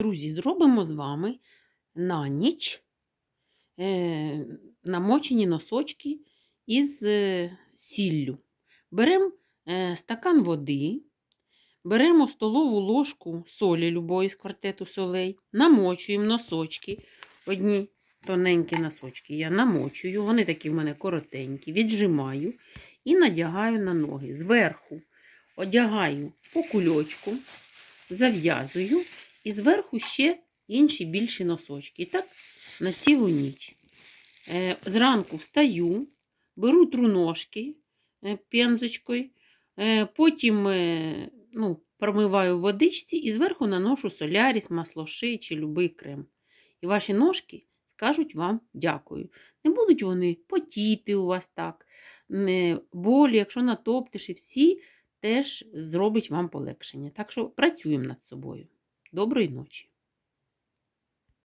Друзі, зробимо з вами на ніч е, намочені носочки із е, сіллю. Беремо е, стакан води, беремо столову ложку солі любої з квартету солей, намочуємо носочки. Одні тоненькі носочки я намочую, вони такі в мене коротенькі, віджимаю і надягаю на ноги. Зверху одягаю по кульочку, зав'язую і зверху ще інші більші носочки. І так на цілу ніч. Е, Зранку встаю, беру труножки е, пензочкою, е, потім ну, промиваю в водичці і зверху наношу соляріс, масло ши чи любий крем. І ваші ножки скажуть вам дякую. Не будуть вони потіти у вас так, болі, якщо натоптиш, і всі теж зробить вам полегшення. Так що працюємо над собою. Доброї ночі!